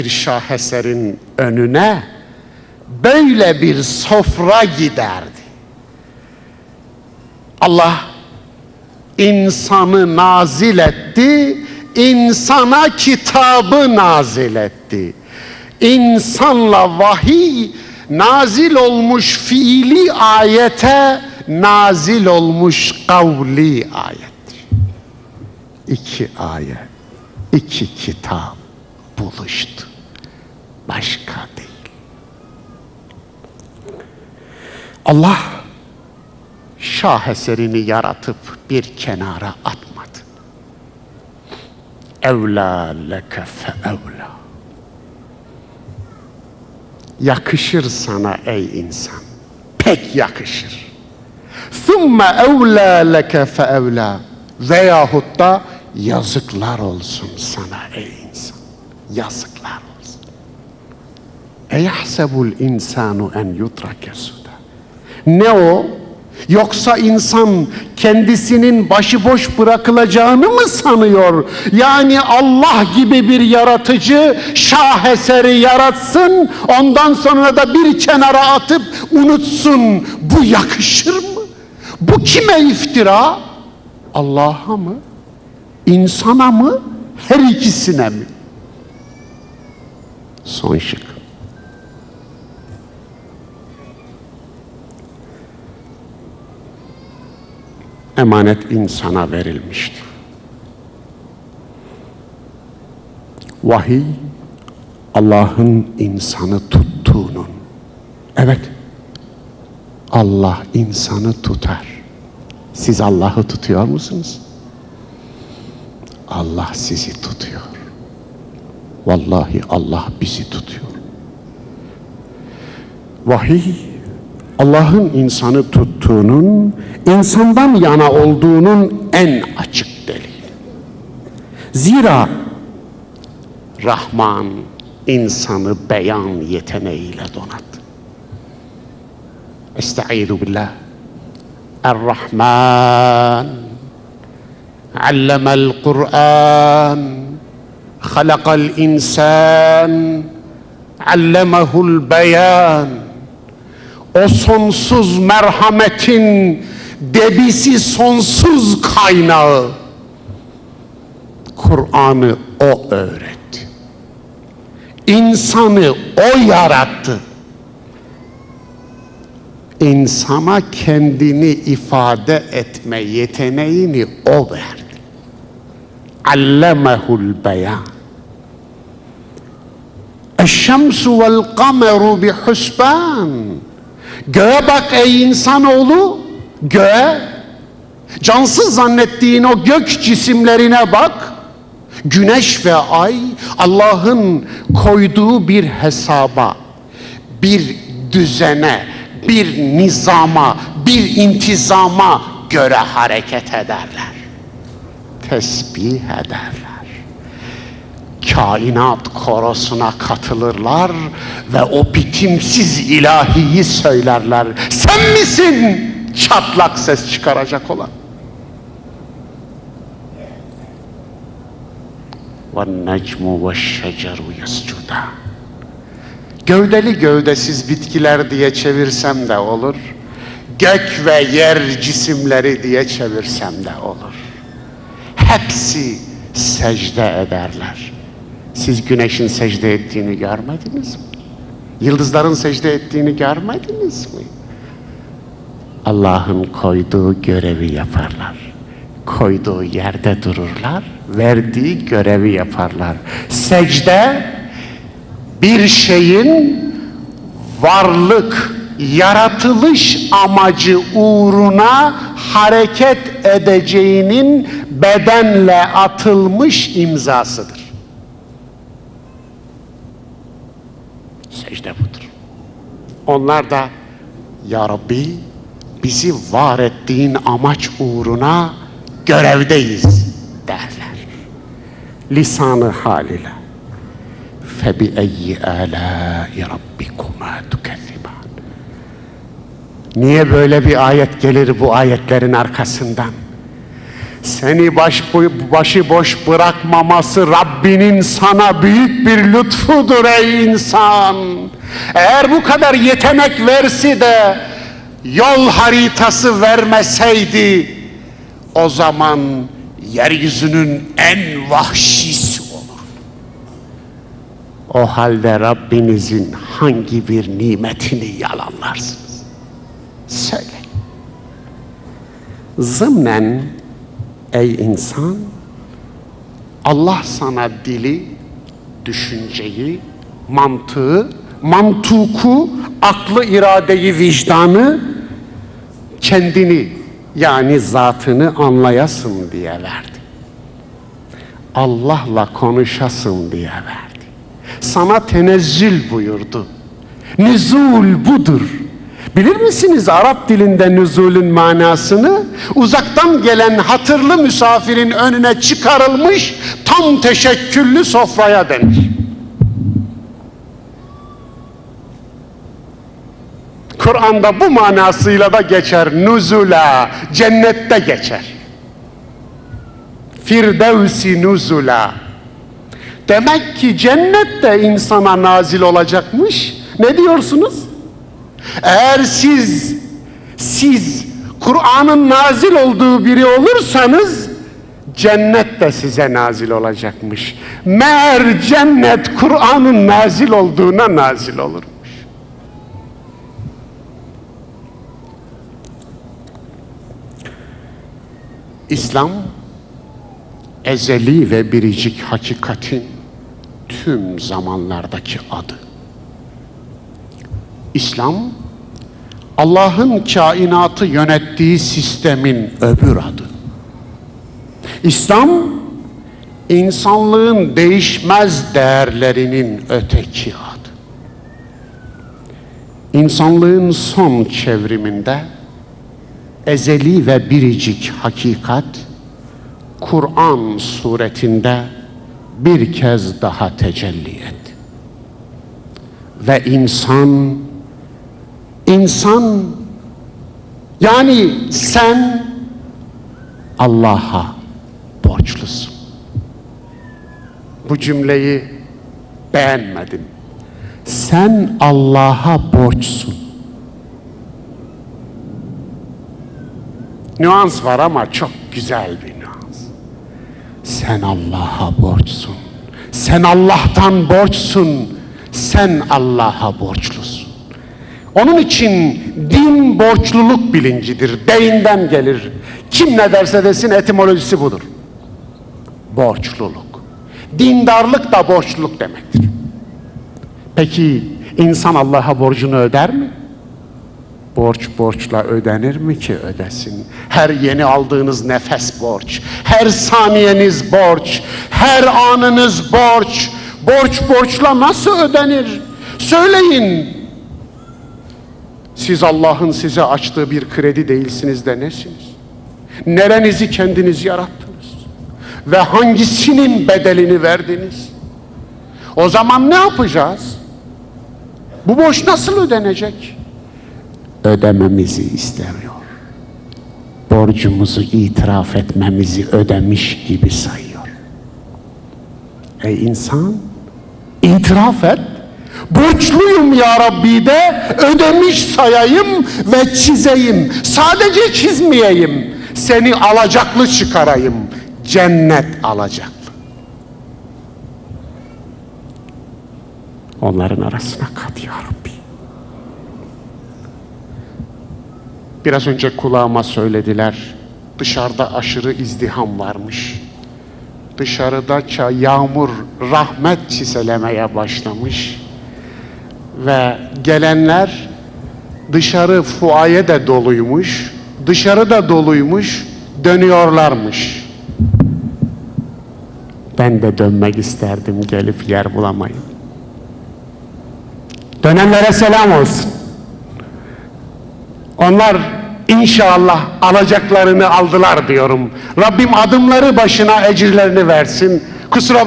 bir şaheserin önüne böyle bir sofra giderdi. Allah insanı nazil etti, insana kitabı nazil etti. İnsanla vahiy nazil olmuş fiili ayete nazil olmuş kavli ayettir. İki ayet, iki kitap buluştu. Başka değil. Allah şaheserini yaratıp bir kenara atmadı. Evla leke fe evla. Yakışır sana ey insan. Pek yakışır. Thumme evla leke fe evla. Veyahut da yazıklar olsun sana ey insan. Yazıklar. Eyahsebul insanu en yutrake suda. Ne o? Yoksa insan kendisinin başıboş bırakılacağını mı sanıyor? Yani Allah gibi bir yaratıcı şaheseri yaratsın, ondan sonra da bir kenara atıp unutsun. Bu yakışır mı? Bu kime iftira? Allah'a mı? İnsana mı? Her ikisine mi? Son şık. Emanet insana verilmiştir. Vahiy Allah'ın insanı tuttuğunun. Evet. Allah insanı tutar. Siz Allah'ı tutuyor musunuz? Allah sizi tutuyor. Vallahi Allah bizi tutuyor. Vahiy Allah'ın insanı tuttuğunun, insandan yana olduğunun en açık delili. Zira Rahman insanı beyan yeteneğiyle donattı. Estaizu billah. Er-Rahman allemel Kur'an halakal insan allemehul beyan o sonsuz merhametin debisi sonsuz kaynağı Kur'an'ı o öğretti. İnsanı o yarattı. İnsana kendini ifade etme yeteneğini o verdi. Allemehul beyan. Eşşemsu vel kameru bi husban. Göğe bak ey insanoğlu, göğe. Cansız zannettiğin o gök cisimlerine bak. Güneş ve ay Allah'ın koyduğu bir hesaba, bir düzene, bir nizama, bir intizama göre hareket ederler. Tesbih ederler kainat korosuna katılırlar ve o bitimsiz ilahiyi söylerler. Sen misin çatlak ses çıkaracak olan? وَالنَّجْمُ وَالشَّجَرُ يَسْجُدًا Gövdeli gövdesiz bitkiler diye çevirsem de olur. Gök ve yer cisimleri diye çevirsem de olur. Hepsi secde ederler. Siz güneşin secde ettiğini görmediniz mi? Yıldızların secde ettiğini görmediniz mi? Allah'ın koyduğu görevi yaparlar. Koyduğu yerde dururlar, verdiği görevi yaparlar. Secde bir şeyin varlık, yaratılış amacı uğruna hareket edeceğinin bedenle atılmış imzasıdır. İşte budur. Onlar da Ya Rabbi bizi var ettiğin amaç uğruna görevdeyiz derler. Lisanı haliyle. Febi eyyi alâi rabbikuma tukeffiban. Niye böyle bir ayet gelir bu ayetlerin arkasından? Seni baş, başıboş bırakmaması Rabbinin sana büyük bir lütfudur ey insan. Eğer bu kadar yetenek versi de yol haritası vermeseydi o zaman yeryüzünün en vahşisi olur. O halde Rabbinizin hangi bir nimetini yalanlarsınız? Söyle. Zımnen ey insan Allah sana dili, düşünceyi, mantığı, mantuku, aklı, iradeyi, vicdanı, kendini yani zatını anlayasın diye verdi. Allah'la konuşasın diye verdi. Sana tenezzül buyurdu. Nüzul budur. Bilir misiniz Arap dilinde nüzulün manasını? Uzaktan gelen hatırlı misafirin önüne çıkarılmış tam teşekküllü sofraya denir. Kur'an'da bu manasıyla da geçer. Nuzula, cennette geçer. Firdevsi nuzula. Demek ki cennette insana nazil olacakmış. Ne diyorsunuz? Eğer siz siz Kur'an'ın nazil olduğu biri olursanız cennet de size nazil olacakmış. Meğer cennet Kur'an'ın nazil olduğuna nazil olurmuş. İslam ezeli ve biricik hakikatin tüm zamanlardaki adı. İslam Allah'ın kainatı yönettiği sistemin öbür adı. İslam insanlığın değişmez değerlerinin öteki adı. İnsanlığın son çevriminde ezeli ve biricik hakikat Kur'an suretinde bir kez daha tecelli etti. Ve insan insan yani sen Allah'a borçlusun. Bu cümleyi beğenmedim. Sen Allah'a borçsun. Nüans var ama çok güzel bir nüans. Sen Allah'a borçsun. Sen Allah'tan borçsun. Sen Allah'a borçlusun. Onun için din borçluluk bilincidir. Deyinden gelir. Kim ne derse desin etimolojisi budur. Borçluluk. Dindarlık da borçluluk demektir. Peki insan Allah'a borcunu öder mi? Borç borçla ödenir mi ki ödesin? Her yeni aldığınız nefes borç, her saniyeniz borç, her anınız borç. Borç borçla nasıl ödenir? Söyleyin. Siz Allah'ın size açtığı bir kredi değilsiniz de nesiniz? Nerenizi kendiniz yarattınız? Ve hangisinin bedelini verdiniz? O zaman ne yapacağız? Bu borç nasıl ödenecek? ödememizi istemiyor. Borcumuzu itiraf etmemizi ödemiş gibi sayıyor. Ey insan, itiraf et. Borçluyum ya Rabbi de ödemiş sayayım ve çizeyim. Sadece çizmeyeyim. Seni alacaklı çıkarayım. Cennet alacaklı. Onların arasına kat ya Rabbi. Biraz önce kulağıma söylediler. Dışarıda aşırı izdiham varmış. Dışarıda yağmur rahmet çiselemeye başlamış. Ve gelenler dışarı fuaye de doluymuş. Dışarı da doluymuş. Dönüyorlarmış. Ben de dönmek isterdim gelip yer bulamayın. Dönenlere selam olsun. Onlar inşallah alacaklarını aldılar diyorum. Rabbim adımları başına ecirlerini versin. Kusura